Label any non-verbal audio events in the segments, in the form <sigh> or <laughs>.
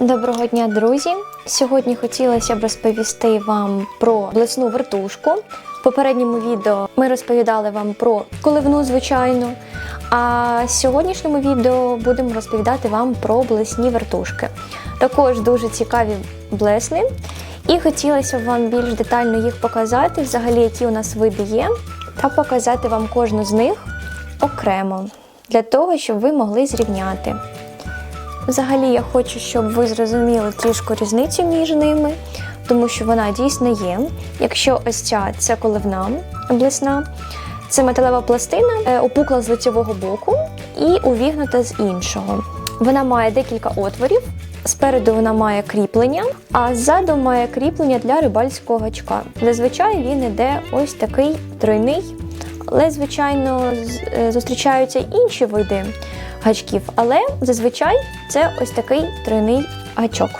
Доброго дня, друзі! Сьогодні хотілося б розповісти вам про блесну вертушку. В попередньому відео ми розповідали вам про коливну, звичайно. А в сьогоднішньому відео будемо розповідати вам про блесні вертушки. Також дуже цікаві блесни. І хотілося б вам більш детально їх показати, взагалі, які у нас види є, та показати вам кожну з них окремо, для того, щоб ви могли зрівняти. Взагалі, я хочу, щоб ви зрозуміли трішку різницю між ними, тому що вона дійсно є. Якщо ось ця це коливна блесна, це металева пластина, е, опукла з лицевого боку і увігнута з іншого. Вона має декілька отворів. Спереду вона має кріплення, а ззаду має кріплення для рибальського гачка. Зазвичай він іде ось такий тройний, але, звичайно, е, зустрічаються інші види гачків, але зазвичай це ось такий тройний гачок.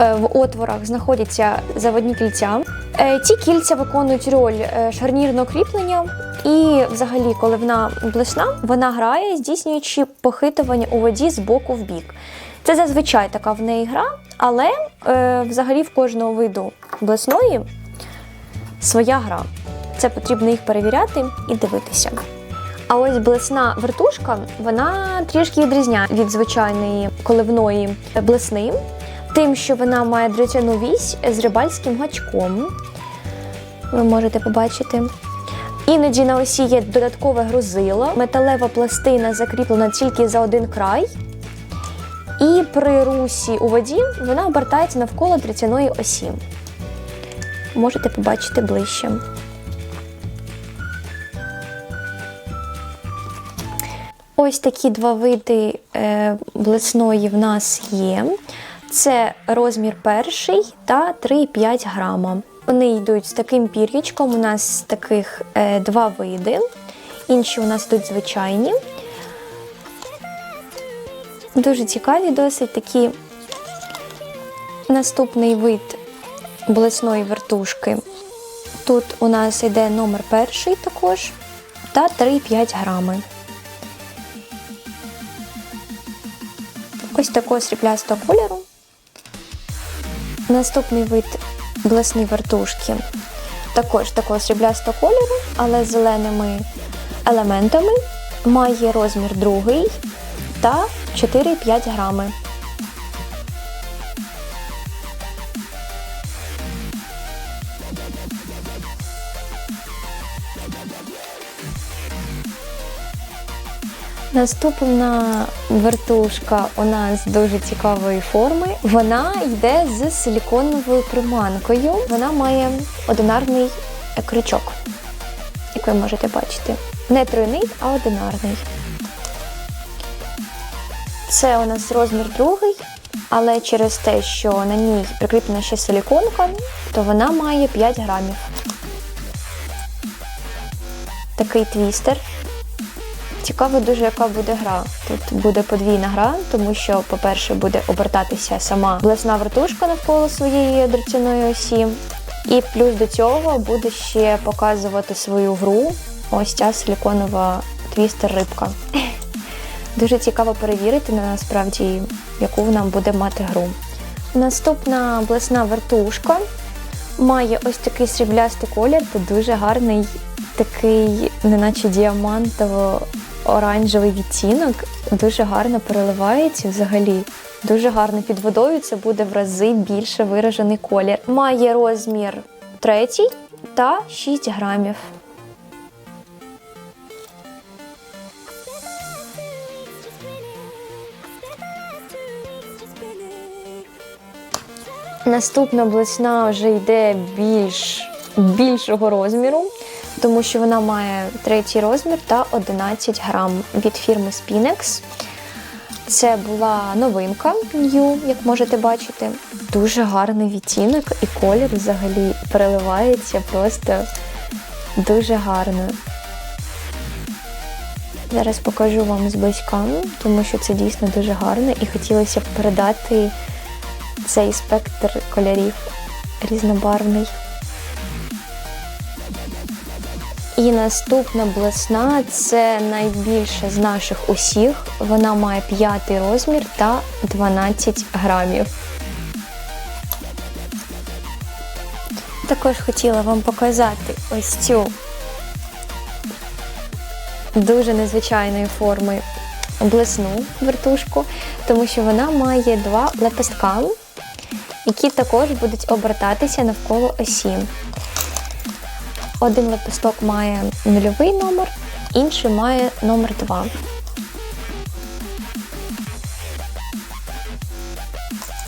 Е, В отворах знаходяться заводні кільця. Е, Ці кільця виконують роль е, шарнірного кріплення, і взагалі коливна блесна вона грає, здійснюючи похитування у воді з боку в бік. Це зазвичай така в неї гра, але е, взагалі в кожного виду блесної своя гра. Це потрібно їх перевіряти і дивитися. А ось блесна вертушка вона трішки відрізняє від звичайної коливної блесни, тим, що вона має дротяну вісь з рибальським гачком. Ви можете побачити. Іноді на осі є додаткове грузило, металева пластина закріплена тільки за один край. І при русі у воді вона обертається навколо дротяної осі. Можете побачити ближче. Ось такі два види е, блесної в нас є. Це розмір перший та 3,5 грама. Вони йдуть з таким пір'ячком. У нас таких е, два види. Інші у нас тут звичайні. Дуже цікаві, досить такі. Наступний вид блесної вертушки. Тут у нас йде номер перший також та 3,5 грами. Ось такого сріблястого кольору. Наступний вид блесні вертушки також такого сріблястого кольору, але з зеленими елементами. Має розмір другий та 4-5 грами. Наступна вертушка у нас дуже цікавої форми. Вона йде з силіконовою приманкою. Вона має одинарний крючок, як ви можете бачити. Не тройний, а одинарний. Це у нас розмір другий, але через те, що на ній прикріплена ще силіконка, то вона має 5 грамів. Такий твістер. Цікаво дуже, яка буде гра. Тут буде подвійна гра, тому що, по-перше, буде обертатися сама блесна вертушка навколо своєї дротяної осі. І плюс до цього буде ще показувати свою гру ось ця силіконова твістер-рибка. <laughs> Дуже цікаво перевірити на насправді, яку вона буде мати гру. Наступна блесна вертушка має ось такий сріблястий колір та дуже гарний такий, неначе діамантово оранжевий відтінок дуже гарно переливається взагалі. Дуже гарно під водою це буде в рази більше виражений колір. Має розмір третій та 6 грамів. Наступна блесна вже йде більш більшого розміру, тому що вона має третій розмір та 11 грам від фірми Spinex. Це була новинка New, як можете бачити. Дуже гарний відтінок і колір взагалі переливається просто дуже гарно. Зараз покажу вам зблизька, тому що це дійсно дуже гарно і хотілося б передати цей спектр кольорів різнобарвний. І наступна блесна це найбільша з наших усіх. Вона має п'ятий розмір та 12 грамів. Також хотіла вам показати ось цю дуже незвичайної форми блесну вертушку, тому що вона має два лепестка, які також будуть обертатися навколо осі. Один лепесток має нульовий номер, інший має номер 2.